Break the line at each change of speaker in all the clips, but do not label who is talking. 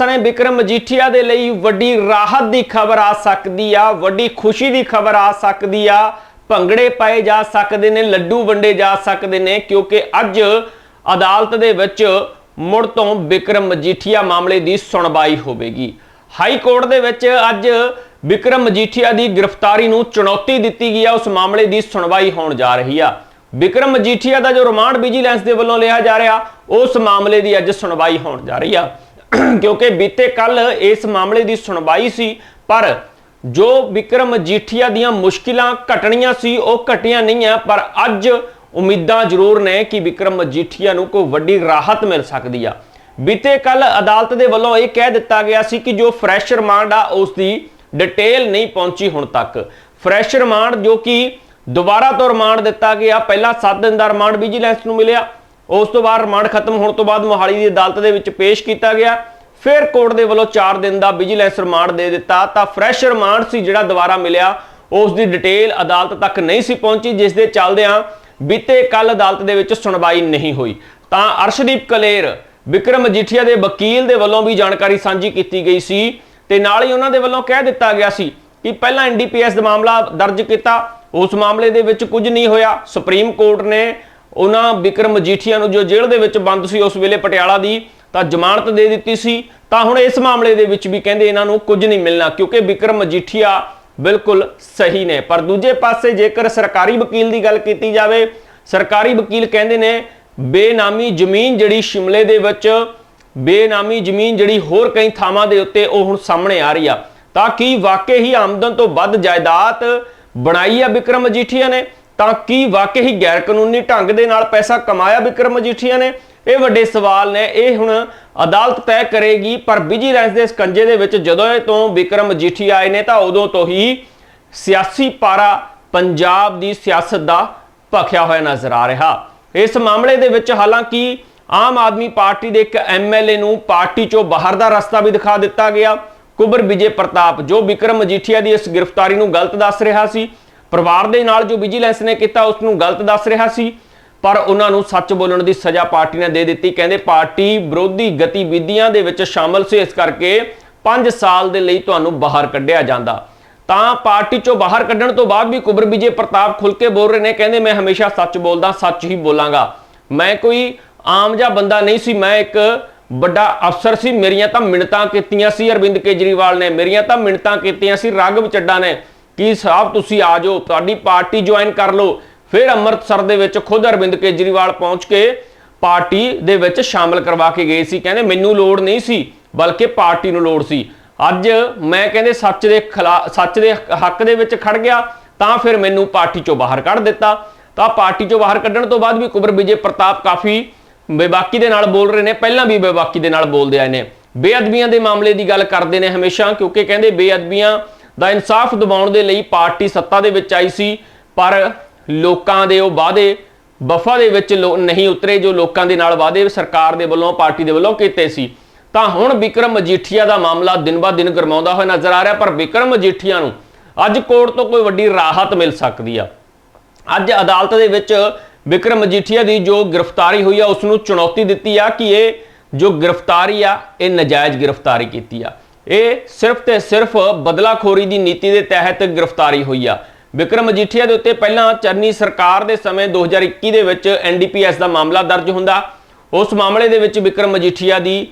ਸਣੇ ਵਿਕਰਮ ਮਜੀਠੀਆ ਦੇ ਲਈ ਵੱਡੀ ਰਾਹਤ ਦੀ ਖਬਰ ਆ ਸਕਦੀ ਆ, ਵੱਡੀ ਖੁਸ਼ੀ ਦੀ ਖਬਰ ਆ ਸਕਦੀ ਆ। ਭੰਗੜੇ ਪਾਏ ਜਾ ਸਕਦੇ ਨੇ, ਲੱਡੂ ਵੰਡੇ ਜਾ ਸਕਦੇ ਨੇ, ਕਿਉਂਕਿ ਅੱਜ ਅਦਾਲਤ ਦੇ ਵਿੱਚ ਮੁੜ ਤੋਂ ਵਿਕਰਮ ਮਜੀਠੀਆ ਮਾਮਲੇ ਦੀ ਸੁਣਵਾਈ ਹੋਵੇਗੀ। ਹਾਈ ਕੋਰਟ ਦੇ ਵਿੱਚ ਅੱਜ ਵਿਕਰਮ ਮਜੀਠੀਆ ਦੀ ਗ੍ਰਿਫਤਾਰੀ ਨੂੰ ਚੁਣੌਤੀ ਦਿੱਤੀ ਗਈ ਆ, ਉਸ ਮਾਮਲੇ ਦੀ ਸੁਣਵਾਈ ਹੋਣ ਜਾ ਰਹੀ ਆ। ਵਿਕਰਮ ਮਜੀਠੀਆ ਦਾ ਜੋ ਰਿਮਾਂਡ ਵਿਜੀਲੈਂਸ ਦੇ ਵੱਲੋਂ ਲਿਆ ਜਾ ਰਿਹਾ, ਉਸ ਮਾਮਲੇ ਦੀ ਅੱਜ ਸੁਣਵਾਈ ਹੋਣ ਜਾ ਰਹੀ ਆ। ਕਿਉਂਕਿ ਬੀਤੇ ਕੱਲ ਇਸ ਮਾਮਲੇ ਦੀ ਸੁਣਵਾਈ ਸੀ, ਪਰ ਜੋ ਵਿਕਰਮ ਮਜੀਠੀਆ ਦੀਆਂ ਮੁਸ਼ਕਿਲਾਂ ਘਟਣੀਆਂ ਸੀ, ਉਹ ਘਟੀਆਂ ਨਹੀਂ ਆ, ਪਰ ਅੱਜ ਉਮੀਦਾਂ ਜ਼ਰੂਰ ਨੇ ਕਿ ਵਿਕਰਮ ਮਜੀਠੀਆ ਨੂੰ ਕੋਈ ਵੱਡੀ ਰਾਹਤ ਮਿਲ ਸਕਦੀ ਆ। ਬੀਤੇ ਕੱਲ ਅਦਾਲਤ ਦੇ ਵੱਲੋਂ ਇਹ ਕਹਿ ਦਿੱਤਾ ਗਿਆ ਸੀ ਕਿ ਜੋ ਫਰੈਸ਼ ਰਿਮਾਂਡ ਆ, ਉਸ ਦੀ ਡਿਟੇਲ ਨਹੀਂ ਪਹੁੰਚੀ ਹੁਣ ਤੱਕ। ਫਰੈਸ਼ ਰਿਮਾਂਡ ਜੋ ਕਿ ਦੁਬਾਰਾ ਤੋਂ ਰਿਮਾਂਡ ਦਿੱਤਾ ਗਿਆ, ਪਹਿਲਾਂ 7 ਦਿਨ ਦਾ ਰਿਮਾਂਡ ਵਿਜੀਲੈਂਸ ਨੂੰ ਮਿਲਿਆ ਉਸ ਤੋਂ ਬਾਅਦ ਰਿਮਾਂਡ ਖਤਮ ਹੋਣ ਤੋਂ ਬਾਅਦ ਮੋਹਾਲੀ ਦੀ ਅਦਾਲਤ ਦੇ ਵਿੱਚ ਪੇਸ਼ ਕੀਤਾ ਗਿਆ। ਫਿਰ ਕੋਰਟ ਦੇ ਵੱਲੋਂ 4 ਦਿਨ ਦਾ ਵਿਜੀਲੈਂਸ ਰਿਮਾਂਡ ਦੇ ਦਿੱਤਾ। ਤਾਂ ਫਰੈਸ਼ ਰਿਮਾਂਡ ਸੀ ਜਿਹੜਾ ਦੁਬਾਰਾ ਮਿਲਿਆ। ਉਸ ਦੀ ਡਿਟੇਲ ਅਦਾਲਤ ਤੱਕ ਨਹੀਂ ਸੀ ਪਹੁੰਚੀ, ਜਿਸ ਦੇ ਚੱਲਦਿਆਂ ਬੀਤੇ ਕੱਲ ਅਦਾਲਤ ਦੇ ਵਿੱਚ ਸੁਣਵਾਈ ਨਹੀਂ ਹੋਈ। ਤਾਂ ਅਰਸ਼ਦੀਪ ਕਲੇਰ, ਵਿਕਰਮ ਮਜੀਠੀਆ ਦੇ ਵਕੀਲ ਦੇ ਵੱਲੋਂ ਵੀ ਜਾਣਕਾਰੀ ਸਾਂਝੀ ਕੀਤੀ ਗਈ ਸੀ ਤੇ ਨਾਲ ਹੀ ਉਹਨਾਂ ਦੇ ਵੱਲੋਂ ਕਹਿ ਦਿੱਤਾ ਗਿਆ ਸੀ ਕਿ ਪਹਿਲਾਂ ਐਨਡੀਪੀਐਸ ਦਾ ਮਾਮਲਾ ਦਰਜ ਕੀਤਾ। ਉਸ ਮਾਮਲੇ ਦੇ ਵਿੱਚ ਕੁਝ ਨਹੀਂ ਹੋਇਆ। ਸੁਪਰੀਮ ਕੋਰਟ ਨੇ ਉਹਨਾਂ ਵਿਕਰਮ ਮਜੀਠੀਆ ਨੂੰ ਜੋ ਜੇਲ੍ਹ ਦੇ ਵਿੱਚ ਬੰਦ ਸੀ, ਉਸ ਵੇਲੇ ਪਟਿਆਲਾ ਦੀ, ਤਾਂ ਜ਼ਮਾਨਤ ਦੇ ਦਿੱਤੀ ਸੀ। ਤਾਂ ਹੁਣ ਇਸ ਮਾਮਲੇ ਦੇ ਵਿੱਚ ਵੀ ਕਹਿੰਦੇ ਇਹਨਾਂ ਨੂੰ ਕੁਝ ਨਹੀਂ ਮਿਲਣਾ, ਕਿਉਂਕਿ ਵਿਕਰਮ ਮਜੀਠੀਆ ਬਿਲਕੁਲ ਸਹੀ ਨੇ। ਪਰ ਦੂਜੇ ਪਾਸੇ ਜੇਕਰ ਸਰਕਾਰੀ ਵਕੀਲ ਦੀ ਗੱਲ ਕੀਤੀ ਜਾਵੇ, ਸਰਕਾਰੀ ਵਕੀਲ ਕਹਿੰਦੇ ਨੇ, ਬੇਨਾਮੀ ਜ਼ਮੀਨ ਜਿਹੜੀ ਸ਼ਿਮਲੇ ਦੇ ਵਿੱਚ, ਬੇਨਾਮੀ ਜ਼ਮੀਨ ਜਿਹੜੀ ਹੋਰ ਕਈ ਥਾਵਾਂ ਦੇ ਉੱਤੇ ਉਹ ਹੁਣ ਸਾਹਮਣੇ ਆ ਰਹੀ ਆ। ਤਾਂ ਕੀ ਵਾਕਈ ਹੀ ਆਮਦਨ ਤੋਂ ਵੱਧ ਜਾਇਦਾਦ ਬਣਾਈ ਆ ਵਿਕਰਮ ਮਜੀਠੀਆ ਨੇ? ਤਾਂ ਕੀ ਵਾਕਈ ਗੈਰ ਕਾਨੂੰਨੀ ਢੰਗ ਦੇ ਨਾਲ ਪੈਸਾ ਕਮਾਇਆ ਵਿਕਰਮ ਮਜੀਠੀਆ ਨੇ? ਇਹ ਵੱਡੇ ਸਵਾਲ ਨੇ। ਇਹ ਹੁਣ ਅਦਾਲਤ ਤੈਅ ਕਰੇਗੀ, ਪਰ ਵਿਜੀਲੈਂਸ ਦੇ ਸਕੰਜੇ ਦੇ ਵਿੱਚ ਜਦੋਂ ਇਹ ਤੋਂ ਵਿਕਰਮ ਮਜੀਠੀਆ ਆਏ ਨੇ, ਤਾਂ ਉਦੋਂ ਤੋਂ ਹੀ ਸਿਆਸੀ ਪਾਰਾ ਪੰਜਾਬ ਦੀ ਸਿਆਸਤ ਦਾ ਭਖਿਆ ਹੋਇਆ ਨਜ਼ਰ ਆ ਰਿਹਾ। ਇਸ ਮਾਮਲੇ ਦੇ ਵਿੱਚ ਹਾਲਾਂਕਿ ਆਮ ਆਦਮੀ ਪਾਰਟੀ ਦੇ ਇੱਕ ਐਮਐਲਏ ਨੂੰ ਪਾਰਟੀ ਚੋਂ ਬਾਹਰ ਦਾ ਰਸਤਾ ਵੀ ਦਿਖਾ ਦਿੱਤਾ ਗਿਆ। ਕੁਬਰ ਵਿਜੇ ਪ੍ਰਤਾਪ, ਜੋ ਵਿਕਰਮ ਮਜੀਠੀਆ ਦੀ ਇਸ ਗ੍ਰਿਫਤਾਰੀ ਨੂੰ ਗਲਤ ਦੱਸ ਰਿਹਾ ਸੀ ਪਰਿਵਾਰ ਦੇ ਨਾਲ ਜੋ ਵਿਜੀਲੈਂਸ ਨੇ ਕੀਤਾ ਉਸ ਨੂੰ ਗਲਤ ਦੱਸ ਰਿਹਾ ਸੀ। ਪਰ ਉਹਨਾਂ ਨੂੰ ਸੱਚ ਬੋਲਣ ਦੀ ਸਜ਼ਾ ਪਾਰਟੀ ਨੇ ਦੇ ਦਿੱਤੀ। ਕਹਿੰਦੇ ਪਾਰਟੀ ਵਿਰੋਧੀ ਗਤੀਵਿਧੀਆਂ ਦੇ ਵਿੱਚ ਸ਼ਾਮਲ ਸੀ। ਇਸ ਕਰਕੇ 5 ਸਾਲ ਦੇ ਲਈ ਤੁਹਾਨੂੰ ਬਾਹਰ ਕੱਢਿਆ ਜਾਂਦਾ। ਤਾਂ ਪਾਰਟੀ ਚੋਂ ਬਾਹਰ ਕੱਢਣ ਤੋਂ ਬਾਅਦ ਵੀ ਕੁਬਰ ਵਿਜੇ ਪ੍ਰਤਾਪ ਖੁੱਲ ਕੇ ਬੋਲ ਰਹੇ ਨੇ, ਕਹਿੰਦੇ ਮੈਂ ਹਮੇਸ਼ਾ ਸੱਚ ਬੋਲਦਾ, ਸੱਚ ਹੀ ਬੋਲਾਂਗਾ। ਮੈਂ ਕੋਈ ਆਮ ਜਿਹਾ ਬੰਦਾ ਨਹੀਂ ਸੀ, ਮੈਂ ਇੱਕ ਵੱਡਾ ਅਫਸਰ ਸੀ। ਮੇਰੀਆਂ ਤਾਂ ਮਿੰਤਾਂ ਕੀਤੀਆਂ ਸੀ। ਅਰਵਿੰਦ ਕੇਜਰੀਵਾਲ ਨੇ ਮੇਰੀਆਂ ਤਾਂ ਮਿੰਨਤਾਂ ਕੀਤੀਆਂ ਸੀ। ਰਾਘਵ ਚੱਡਾ ਨੇ ਕਿ ਸਾਹਿਬ ਤੁਸੀਂ ਆ ਜਾਓ, ਤੁਹਾਡੀ ਪਾਰਟੀ ਜੁਆਇਨ ਕਰ ਲਓ। ਫਿਰ ਅੰਮ੍ਰਿਤਸਰ ਦੇ ਵਿੱਚ ਖੁਦ ਅਰਵਿੰਦ ਕੇਜਰੀਵਾਲ ਪਹੁੰਚ ਕੇ ਪਾਰਟੀ ਦੇ ਵਿੱਚ ਸ਼ਾਮਲ ਕਰਵਾ ਕੇ ਗਏ ਸੀ। ਕਹਿੰਦੇ ਮੈਨੂੰ ਲੋੜ ਨਹੀਂ ਸੀ, ਬਲਕਿ ਪਾਰਟੀ ਨੂੰ ਲੋੜ ਸੀ। ਅੱਜ ਮੈਂ ਕਹਿੰਦੇ ਸੱਚ ਦੇ ਖਿਲਾਫ ਸੱਚ ਦੇ ਹੱਕ ਦੇ ਵਿੱਚ ਖੜ ਗਿਆ, ਤਾਂ ਫਿਰ ਮੈਨੂੰ ਪਾਰਟੀ ਚੋਂ ਬਾਹਰ ਕੱਢ ਦਿੱਤਾ। ਤਾਂ ਪਾਰਟੀ ਚੋਂ ਬਾਹਰ ਕੱਢਣ ਤੋਂ ਬਾਅਦ ਵੀ ਕੁਬਰ ਵਿਜੇ ਪ੍ਰਤਾਪ ਕਾਫੀ ਬੇਬਾਕੀ ਦੇ ਨਾਲ ਬੋਲ ਰਹੇ ਨੇ, ਪਹਿਲਾਂ ਵੀ ਬੇਬਾਕੀ ਦੇ ਨਾਲ ਬੋਲਦੇ ਆਏ ਨੇ। ਬੇਅਦਬੀਆਂ ਦੇ ਮਾਮਲੇ ਦੀ ਗੱਲ ਕਰਦੇ ਨੇ ਹਮੇਸ਼ਾ, ਕਿਉਂਕਿ ਕਹਿੰਦੇ ਬੇਅਦਬੀਆਂ ਦਾ ਇਨਸਾਫ ਦਿਵਾਉਣ ਦੇ ਲਈ ਪਾਰਟੀ ਸੱਤਾ ਦੇ ਵਿੱਚ ਆਈ ਸੀ, ਪਰ ਲੋਕਾਂ ਦੇ ਉਹ ਵਾਅਦੇ ਵਫਾ ਦੇ ਵਿੱਚ ਲੋ- ਨਹੀਂ ਉਤਰੇ ਜੋ ਲੋਕਾਂ ਦੇ ਨਾਲ ਵਾਅਦੇ ਸਰਕਾਰ ਦੇ ਵੱਲੋਂ, ਪਾਰਟੀ ਦੇ ਵੱਲੋਂ ਕੀਤੇ ਸੀ। ਤਾਂ ਹੁਣ ਵਿਕਰਮ ਮਜੀਠੀਆ ਦਾ ਮਾਮਲਾ ਦਿਨ ਬਾ ਦਿਨ ਗਰਮਾਉਂਦਾ ਹੋਇਆ ਨਜ਼ਰ ਆ ਰਿਹਾ, ਪਰ ਵਿਕਰਮ ਮਜੀਠੀਆ ਨੂੰ ਅੱਜ ਕੋਰਟ ਤੋਂ ਕੋਈ ਵੱਡੀ ਰਾਹਤ ਮਿਲ ਸਕਦੀ ਆ। ਅੱਜ ਅਦਾਲਤ ਦੇ ਵਿੱਚ ਵਿਕਰਮ ਮਜੀਠੀਆ ਦੀ ਜੋ ਗ੍ਰਿਫਤਾਰੀ ਹੋਈ ਆ, ਉਸ ਨੂੰ ਚੁਣੌਤੀ ਦਿੱਤੀ ਆ ਕਿ ਇਹ ਜੋ ਗ੍ਰਿਫਤਾਰੀ ਆ, ਇਹ ਨਜਾਇਜ਼ ਗ੍ਰਿਫਤਾਰੀ ਕੀਤੀ ਆ। ਇਹ ਸਿਰਫ ਤੇ ਸਿਰਫ ਬਦਲਾਖੋਰੀ ਦੀ ਨੀਤੀ ਦੇ ਤਹਿਤ ਗ੍ਰਿਫਤਾਰੀ ਹੋਈ ਆ। ਵਿਕਰਮ ਮਜੀਠੀਆ ਦੇ ਉੱਤੇ ਪਹਿਲਾਂ ਚਰਨੀ ਸਰਕਾਰ ਦੇ ਸਮੇਂ 2021 ਦੇ ਵਿੱਚ ਐਨਡੀਪੀਐਸ ਦਾ ਮਾਮਲਾ ਦਰਜ ਹੁੰਦਾ। ਉਸ ਮਾਮਲੇ ਦੇ ਵਿੱਚ ਵਿਕਰਮ ਮਜੀਠੀਆ ਦੀ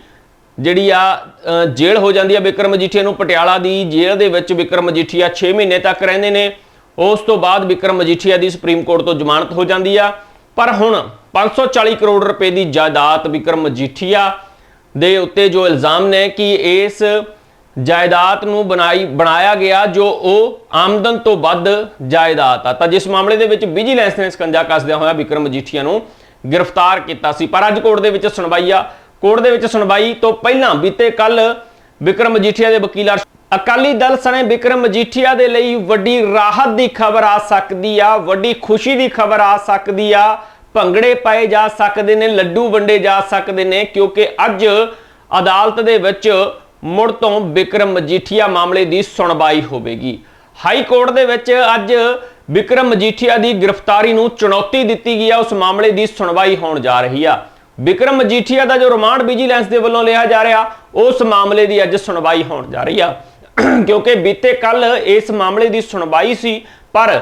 ਜਿਹੜੀ ਆ ਜੇਲ੍ਹ ਹੋ ਜਾਂਦੀ ਆ ਵਿਕਰਮ ਮਜੀਠੀਆ ਨੂੰ, ਪਟਿਆਲਾ ਦੀ ਜੇਲ੍ਹ ਦੇ ਵਿੱਚ ਵਿਕਰਮ ਮਜੀਠੀਆ 6 ਮਹੀਨੇ ਤੱਕ ਰਹਿੰਦੇ ਨੇ। ਉਸ ਤੋਂ ਬਾਅਦ ਵਿਕਰਮ ਮਜੀਠੀਆ ਦੀ ਸੁਪਰੀਮ ਕੋਰਟ ਤੋਂ ਜ਼ਮਾਨਤ ਹੋ ਜਾਂਦੀ ਆ। ਪਰ ਹੁਣ 540 ਕਰੋੜ ਰੁਪਏ ਦੀ ਜਾਇਦਾਦ ਵਿਕਰਮ ਮਜੀਠੀਆ ਦੇ ਉੱਤੇ ਜੋ ਇਲਜ਼ਾਮ ਨੇ ਕਿ ਇਸ ਜਾਇਦਾਦ ਨੂੰ ਬਣਾਈ, ਬਣਾਇਆ ਗਿਆ ਜੋ ਉਹ ਆਮਦਨ ਤੋਂ ਵੱਧ ਜਾਇਦਾਦ ਆ। ਤਾਂ ਜਿਸ ਮਾਮਲੇ ਦੇ ਵਿੱਚ ਵਿਜੀਲੈਂਸ ਨੇ ਸਕੰਜਾ ਕੱਸਦਿਆਂ ਹੋਇਆ ਵਿਕਰਮ ਮਜੀਠੀਆ ਨੂੰ ਗ੍ਰਿਫਤਾਰ ਕੀਤਾ ਸੀ। ਪਰ ਅੱਜ ਕੋਰਟ ਦੇ ਵਿੱਚ ਸੁਣਵਾਈ ਆ। ਕੋਰਟ ਦੇ ਵਿੱਚ ਸੁਣਵਾਈ ਤੋਂ ਪਹਿਲਾਂ ਬੀਤੇ ਕੱਲ ਵਿਕਰਮ ਮਜੀਠੀਆ ਦੇ ਵਕੀਲ ਅਕਾਲੀ ਦਲ ਸਣੇ ਵਿਕਰਮ ਮਜੀਠੀਆ ਦੇ ਲਈ ਵੱਡੀ ਰਾਹਤ ਦੀ ਖਬਰ ਆ ਸਕਦੀ ਆ, ਵੱਡੀ ਖੁਸ਼ੀ ਦੀ ਖਬਰ ਆ ਸਕਦੀ ਆ। ਭੰਗੜੇ ਪਾਏ ਜਾ ਸਕਦੇ ਨੇ, ਲੱਡੂ ਵੰਡੇ ਜਾ ਸਕਦੇ ਨੇ, ਕਿਉਂਕਿ ਅੱਜ ਅਦਾਲਤ ਦੇ ਵਿੱਚ ਮੁੜ ਤੋਂ ਵਿਕਰਮ ਮਜੀਠੀਆ ਮਾਮਲੇ ਦੀ ਸੁਣਵਾਈ ਹੋਵੇਗੀ। ਹਾਈ ਕੋਰਟ ਦੇ ਵਿੱਚ ਅੱਜ ਵਿਕਰਮ ਮਜੀਠੀਆ ਦੀ ਗ੍ਰਿਫਤਾਰੀ ਨੂੰ ਚੁਣੌਤੀ ਦਿੱਤੀ ਗਈ ਆ। ਉਸ ਮਾਮਲੇ ਦੀ ਸੁਣਵਾਈ ਹੋਣ ਜਾ ਰਹੀ ਆ। ਵਿਕਰਮ ਮਜੀਠੀਆ ਦਾ ਜੋ ਰਿਮਾਂਡ ਵਿਜੀਲੈਂਸ ਦੇ ਵੱਲੋਂ ਲਿਆ ਜਾ ਰਿਹਾ, ਉਸ ਮਾਮਲੇ ਦੀ ਅੱਜ ਸੁਣਵਾਈ ਹੋਣ ਜਾ ਰਹੀ ਆ। ਕਿਉਂਕਿ ਬੀਤੇ ਕੱਲ ਇਸ ਮਾਮਲੇ ਦੀ ਸੁਣਵਾਈ ਸੀ, ਪਰ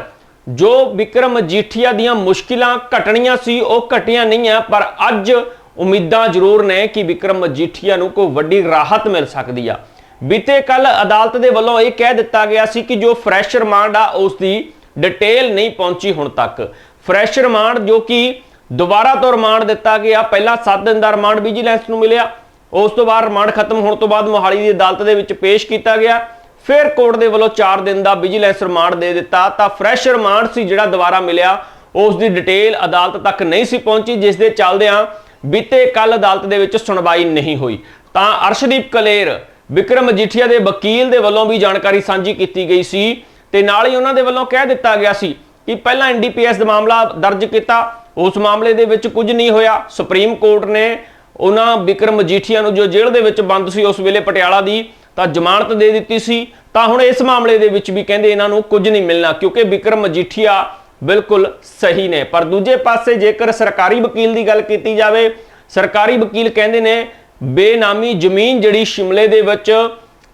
ਜੋ ਵਿਕਰਮ ਮਜੀਠੀਆ ਦੀਆਂ ਮੁਸ਼ਕਿਲਾਂ ਘਟਣੀਆਂ ਸੀ, ਉਹ ਘਟੀਆਂ ਨਹੀਂ ਆ। ਪਰ ਅੱਜ ਉਮੀਦਾਂ ਜ਼ਰੂਰ ਨੇ ਕਿ ਵਿਕਰਮ ਮਜੀਠੀਆ ਨੂੰ ਕੋਈ ਵੱਡੀ ਰਾਹਤ ਮਿਲ ਸਕਦੀ ਆ। ਬੀਤੇ ਕੱਲ ਅਦਾਲਤ ਦੇ ਵੱਲੋਂ ਇਹ ਕਹਿ ਦਿੱਤਾ ਗਿਆ ਸੀ ਕਿ ਜੋ ਫਰੈਸ਼ ਰਿਮਾਂਡ ਆ, ਉਸ ਦੀ ਡਿਟੇਲ ਨਹੀਂ ਪਹੁੰਚੀ ਹੁਣ ਤੱਕ। ਫਰੈਸ਼ ਰਿਮਾਂਡ ਜੋ ਕਿ ਦੁਬਾਰਾ ਤੋਂ ਰਿਮਾਂਡ ਦਿੱਤਾ ਗਿਆ, ਪਹਿਲਾਂ 7 ਦਿਨ ਦਾ ਰਿਮਾਂਡ ਵਿਜੀਲੈਂਸ ਨੂੰ ਮਿਲਿਆ। ਉਸ ਤੋਂ ਬਾਅਦ ਰਿਮਾਂਡ ਖਤਮ ਹੋਣ ਤੋਂ ਬਾਅਦ ਮੋਹਾਲੀ ਦੀ ਅਦਾਲਤ ਦੇ ਵਿੱਚ ਪੇਸ਼ ਕੀਤਾ ਗਿਆ। ਫਿਰ ਕੋਰਟ ਦੇ ਵੱਲੋਂ 4 ਦਿਨ ਦਾ ਵਿਜੀਲੈਂਸ ਰਿਮਾਂਡ ਦੇ ਦਿੱਤਾ, ਤਾਂ ਫਰੈਸ਼ ਰਿਮਾਂਡ ਸੀ ਜਿਹੜਾ ਦੁਬਾਰਾ ਮਿਲਿਆ, ਉਸ ਦੀ ਡਿਟੇਲ ਅਦਾਲਤ ਤੱਕ ਨਹੀਂ ਸੀ ਪਹੁੰਚੀ, ਜਿਸ ਦੇ ਚੱਲਦਿਆਂ ਬੀਤੇ ਕੱਲ ਅਦਾਲਤ ਦੇ ਵਿੱਚ ਸੁਣਵਾਈ ਨਹੀਂ ਹੋਈ। ਤਾਂ ਅਰਸ਼ਦੀਪ ਕਲੇਰ ਵਿਕਰਮ ਮਜੀਠੀਆ ਦੇ ਵਕੀਲ ਦੇ ਵੱਲੋਂ ਵੀ ਜਾਣਕਾਰੀ ਸਾਂਝੀ ਕੀਤੀ ਗਈ ਸੀ ਤੇ ਨਾਲ ਹੀ ਉਹਨਾਂ ਦੇ ਵੱਲੋਂ ਕਹਿ ਦਿੱਤਾ ਗਿਆ ਸੀ ਕਿ ਪਹਿਲਾਂ ਐਨਡੀਪੀਐਸ ਦਾ ਮਾਮਲਾ ਦਰਜ ਕੀਤਾ, ਉਸ ਮਾਮਲੇ ਦੇ ਵਿੱਚ ਕੁਝ ਨਹੀਂ ਹੋਇਆ। ਸੁਪਰੀਮ ਕੋਰਟ ਨੇ ਉਹਨਾਂ ਵਿਕਰਮ ਮਜੀਠੀਆ ਨੂੰ ਜੋ ਜੇਲ੍ਹ ਦੇ ਵਿੱਚ ਬੰਦ ਸੀ, ਉਸ ਵੇਲੇ ਪਟਿਆਲਾ ਦੀ ਤਾਂ ਜ਼ਮਾਨਤ ਦੇ ਦਿੱਤੀ ਸੀ। ਤਾਂ ਹੁਣ ਇਸ ਮਾਮਲੇ ਦੇ ਵਿੱਚ ਵੀ ਕਹਿੰਦੇ ਇਹਨਾਂ ਨੂੰ ਕੁਝ ਨਹੀਂ ਮਿਲਣਾ, ਕਿਉਂਕਿ ਵਿਕਰਮ ਮਜੀਠੀਆ ਬਿਲਕੁਲ ਸਹੀ ਨੇ। ਪਰ ਦੂਜੇ ਪਾਸੇ ਜੇਕਰ ਸਰਕਾਰੀ ਵਕੀਲ ਦੀ ਗੱਲ ਕੀਤੀ ਜਾਵੇ, ਸਰਕਾਰੀ ਵਕੀਲ ਕਹਿੰਦੇ ਨੇ, ਬੇਨਾਮੀ ਜ਼ਮੀਨ ਜਿਹੜੀ ਸ਼ਿਮਲੇ ਦੇ ਵਿੱਚ,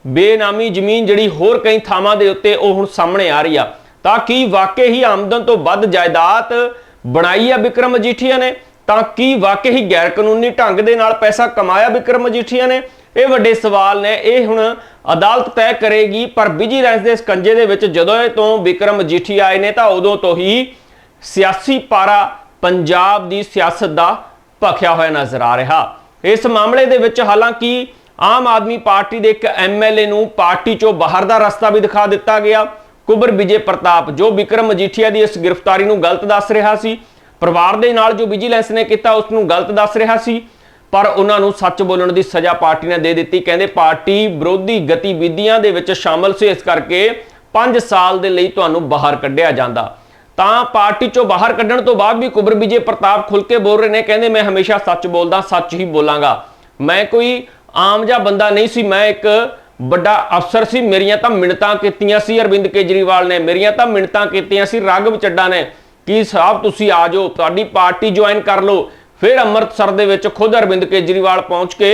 ਬੇਨਾਮੀ ਜ਼ਮੀਨ ਜਿਹੜੀ ਹੋਰ ਕਈ ਥਾਵਾਂ ਦੇ ਉੱਤੇ ਉਹ ਹੁਣ ਸਾਹਮਣੇ ਆ ਰਹੀ ਆ। ਤਾਂ ਕੀ ਵਾਕਈ ਹੀ ਆਮਦਨ ਤੋਂ ਵੱਧ ਜਾਇਦਾਦ ਬਣਾਈ ਆ ਵਿਕਰਮ ਮਜੀਠੀਆ ਨੇ? ਤਾਂ ਕੀ ਵਾਕਈ ਹੀ ਗੈਰ ਕਾਨੂੰਨੀ ਢੰਗ ਦੇ ਨਾਲ ਪੈਸਾ ਕਮਾਇਆ ਵਿਕਰਮ ਮਜੀਠੀਆ ਨੇ? ਇਹ ਵੱਡੇ ਸਵਾਲ ਨੇ। ਇਹ ਹੁਣ ਅਦਾਲਤ ਤੈਅ ਕਰੇਗੀ, ਪਰ ਵਿਜੀਲੈਂਸ ਦੇ ਸਕੰਜੇ ਦੇ ਵਿੱਚ ਜਦੋਂ ਇਹ ਤੋਂ ਵਿਕਰਮ ਮਜੀਠੀਆ ਆਏ ਨੇ, ਤਾਂ ਉਦੋਂ ਤੋਂ ਹੀ ਸਿਆਸੀ ਪਾਰਾ ਪੰਜਾਬ ਦੀ ਸਿਆਸਤ ਦਾ ਭਖਿਆ ਹੋਇਆ ਨਜ਼ਰ ਆ ਰਿਹਾ। ਇਸ ਮਾਮਲੇ ਦੇ ਵਿੱਚ ਹਾਲਾਂਕਿ ਆਮ ਆਦਮੀ ਪਾਰਟੀ ਦੇ ਇੱਕ ਐਮਐਲਏ ਨੂੰ ਪਾਰਟੀ ਚੋਂ ਬਾਹਰ ਦਾ ਰਸਤਾ ਵੀ ਦਿਖਾ ਦਿੱਤਾ ਗਿਆ। ਕੁਬਰ ਵਿਜੇ ਪ੍ਰਤਾਪ, ਜੋ ਵਿਕਰਮ ਮਜੀਠੀਆ ਦੀ ਇਸ ਗ੍ਰਿਫਤਾਰੀ ਨੂੰ ਗਲਤ ਦੱਸ ਰਿਹਾ ਸੀ, ਪਰਿਵਾਰ ਦੇ ਨਾਲ ਜੋ ਵਿਜੀਲੈਂਸ ਨੇ ਕੀਤਾ, ਉਸ ਨੂੰ ਗਲਤ ਦੱਸ ਰਿਹਾ ਸੀ। ਪਰ ਉਹਨਾਂ ਨੂੰ ਸੱਚ ਬੋਲਣ ਦੀ ਸਜ਼ਾ ਪਾਰਟੀ ਨੇ ਦੇ ਦਿੱਤੀ। ਕਹਿੰਦੇ ਪਾਰਟੀ ਵਿਰੋਧੀ ਗਤੀਵਿਧੀਆਂ ਦੇ ਵਿੱਚ ਸ਼ਾਮਲ ਸੀ, ਇਸ ਕਰਕੇ 5 ਸਾਲ ਦੇ ਲਈ ਤੁਹਾਨੂੰ ਬਾਹਰ ਕੱਢਿਆ ਜਾਂਦਾ। ਤਾਂ ਪਾਰਟੀ ਚੋਂ ਬਾਹਰ ਕੱਢਣ ਤੋਂ ਬਾਅਦ ਵੀ ਕੁਬਰ ਵਿਜੇ ਪ੍ਰਤਾਪ ਖੁੱਲ ਕੇ ਬੋਲ ਰਹੇ ਨੇ, ਕਹਿੰਦੇ ਮੈਂ ਹਮੇਸ਼ਾ ਸੱਚ ਬੋਲਦਾ, ਸੱਚ ਹੀ ਬੋਲਾਂਗਾ। ਮੈਂ ਕੋਈ ਆਮ ਜਿਹਾ ਬੰਦਾ ਨਹੀਂ ਸੀ, ਮੈਂ ਇੱਕ ਵੱਡਾ ਅਫਸਰ ਸੀ, ਮੇਰੀਆਂ ਤਾਂ ਮਿੰਨਤਾਂ ਕੀਤੀਆਂ ਸੀ, ਅਰਵਿੰਦ ਕੇਜਰੀਵਾਲ ਨੇ, ਮੇਰੀਆਂ ਤਾਂ ਮਿੰਨਤਾਂ ਕੀਤੀਆਂ ਸੀ, ਰਾਘਵ ਚੱਡਾ ਨੇ, ਕਿ ਸਾਹਿਬ ਤੁਸੀਂ ਆ ਜਾਓ, ਤੁਹਾਡੀ ਪਾਰਟੀ ਜੁਆਇਨ ਕਰ ਲਓ ਫਿਰ ਅੰਮ੍ਰਿਤਸਰ ਦੇ ਵਿੱਚ ਖੁਦ ਅਰਵਿੰਦ ਕੇਜਰੀਵਾਲ ਪਹੁੰਚ ਕੇ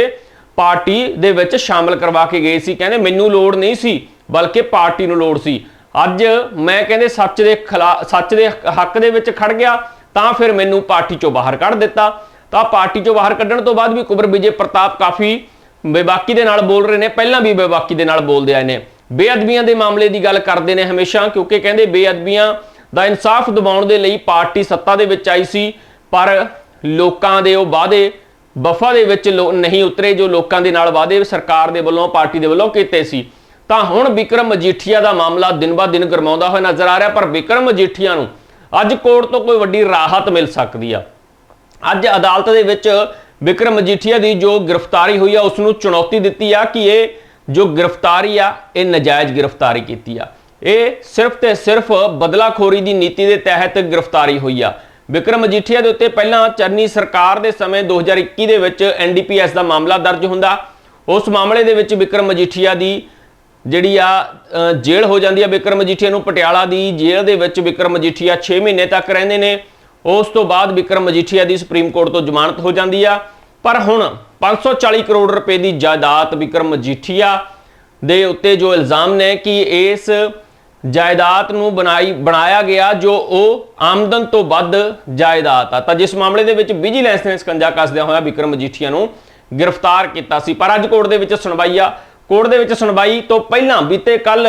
ਪਾਰਟੀ ਦੇ ਵਿੱਚ ਸ਼ਾਮਲ ਕਰਵਾ ਕੇ ਗਏ ਸੀ। ਕਹਿੰਦੇ ਮੈਨੂੰ ਲੋੜ ਨਹੀਂ ਸੀ, ਬਲਕਿ ਪਾਰਟੀ ਨੂੰ ਲੋੜ ਸੀ। ਅੱਜ ਮੈਂ ਕਹਿੰਦੇ ਸੱਚ ਦੇ ਖਿਲਾਫ ਸੱਚ ਦੇ ਹੱਕ ਦੇ ਵਿੱਚ ਖੜ ਗਿਆ, ਤਾਂ ਫਿਰ ਮੈਨੂੰ ਪਾਰਟੀ ਚੋਂ ਬਾਹਰ ਕੱਢ ਦਿੱਤਾ। ਤਾਂ ਪਾਰਟੀ ਚੋਂ ਬਾਹਰ ਕੱਢਣ ਤੋਂ ਬਾਅਦ ਵੀ ਕੁਬਰ ਵਿਜੇ ਪ੍ਰਤਾਪ ਕਾਫੀ ਬੇਬਾਕੀ ਦੇ ਨਾਲ ਬੋਲ ਰਹੇ ਨੇ, ਪਹਿਲਾਂ ਵੀ ਬੇਬਾਕੀ ਦੇ ਨਾਲ ਬੋਲਦੇ ਆਏ ਨੇ। ਬੇਅਦਬੀਆਂ ਦੇ ਮਾਮਲੇ ਦੀ ਗੱਲ ਕਰਦੇ ਨੇ ਹਮੇਸ਼ਾ, ਕਿਉਂਕਿ ਕਹਿੰਦੇ ਬੇਅਦਬੀਆਂ ਦਾ ਇਨਸਾਫ ਦਿਵਾਉਣ ਦੇ ਲਈ ਪਾਰਟੀ ਸੱਤਾ ਦੇ ਵਿੱਚ ਆਈ ਸੀ, ਪਰ ਲੋਕਾਂ ਦੇ ਉਹ ਵਾਅਦੇ ਵਫਾ ਦੇ ਵਿੱਚ ਲੋ- ਨਹੀਂ ਉਤਰੇ, ਜੋ ਲੋਕਾਂ ਦੇ ਨਾਲ ਵਾਅਦੇ ਸਰਕਾਰ ਦੇ ਵੱਲੋਂ, ਪਾਰਟੀ ਦੇ ਵੱਲੋਂ ਕੀਤੇ ਸੀ। ਤਾਂ ਹੁਣ ਵਿਕਰਮ ਮਜੀਠੀਆ ਦਾ ਮਾਮਲਾ ਦਿਨ ਬਾ ਦਿਨ ਗਰਮਾਉਂਦਾ ਹੋਇਆ ਨਜ਼ਰ ਆ ਰਿਹਾ, ਪਰ ਵਿਕਰਮ ਮਜੀਠੀਆ ਨੂੰ ਅੱਜ ਕੋਰਟ ਤੋਂ ਕੋਈ ਵੱਡੀ ਰਾਹਤ ਮਿਲ ਸਕਦੀ ਆ। ਅੱਜ ਅਦਾਲਤ ਦੇ ਵਿੱਚ ਵਿਕਰਮ ਮਜੀਠੀਆ ਦੀ ਜੋ ਗ੍ਰਿਫਤਾਰੀ ਹੋਈ ਆ, ਉਸ ਨੂੰ ਚੁਣੌਤੀ ਦਿੱਤੀ ਆ ਕਿ ਇਹ ਜੋ ਗ੍ਰਿਫਤਾਰੀ ਆ, ਇਹ ਨਜਾਇਜ਼ ਗ੍ਰਿਫਤਾਰੀ ਕੀਤੀ ਆ। ਇਹ ਸਿਰਫ ਤੇ ਸਿਰਫ ਬਦਲਾਖੋਰੀ ਦੀ ਨੀਤੀ ਦੇ ਤਹਿਤ ਗ੍ਰਿਫਤਾਰੀ ਹੋਈ ਆ। ਵਿਕਰਮ ਮਜੀਠੀਆ ਦੇ ਉੱਤੇ ਪਹਿਲਾਂ ਚਰਨੀ ਸਰਕਾਰ ਦੇ ਸਮੇਂ 2021 ਦੇ ਵਿੱਚ ਐਨਡੀਪੀਐਸ ਦਾ ਮਾਮਲਾ ਦਰਜ ਹੁੰਦਾ। ਉਸ ਮਾਮਲੇ ਦੇ ਵਿੱਚ ਵਿਕਰਮ ਮਜੀਠੀਆ ਦੀ ਜਿਹੜੀ ਆ ਜੇਲ੍ਹ ਹੋ ਜਾਂਦੀ ਆ ਵਿਕਰਮ ਮਜੀਠੀਆ ਨੂੰ, ਪਟਿਆਲਾ ਦੀ ਜੇਲ੍ਹ ਦੇ ਵਿੱਚ ਵਿਕਰਮ ਮਜੀਠੀਆ 6 ਮਹੀਨੇ ਤੱਕ ਰਹਿੰਦੇ ਨੇ। ਉਸ ਤੋਂ ਬਾਅਦ ਵਿਕਰਮ ਮਜੀਠੀਆ ਦੀ ਸੁਪਰੀਮ ਕੋਰਟ ਤੋਂ ਜ਼ਮਾਨਤ ਹੋ ਜਾਂਦੀ ਆ। ਪਰ ਹੁਣ 540 ਕਰੋੜ ਰੁਪਏ ਦੀ ਜਾਇਦਾਦ ਵਿਕਰਮ ਮਜੀਠੀਆ ਦੇ ਉੱਤੇ ਜੋ ਇਲਜ਼ਾਮ ਨੇ ਕਿ ਇਸ ਜਾਇਦਾਦ ਨੂੰ ਬਣਾਈ, ਬਣਾਇਆ ਗਿਆ ਜੋ ਉਹ ਆਮਦਨ ਤੋਂ ਵੱਧ ਜਾਇਦਾਦ ਆ। ਤਾਂ ਜਿਸ ਮਾਮਲੇ ਦੇ ਵਿੱਚ ਵਿਜੀਲੈਂਸ ਨੇ ਸਕੰਜਾ ਕੱਸਦਿਆਂ ਹੋਇਆ ਵਿਕਰਮ ਮਜੀਠੀਆ ਨੂੰ ਗ੍ਰਿਫਤਾਰ ਕੀਤਾ ਸੀ। ਪਰ ਅੱਜ ਕੋਰਟ ਦੇ ਵਿੱਚ ਸੁਣਵਾਈ ਆ ਕੋਰਟ ਦੇ ਵਿੱਚ ਸੁਣਵਾਈ ਤੋਂ ਪਹਿਲਾਂ ਬੀਤੇ ਕੱਲ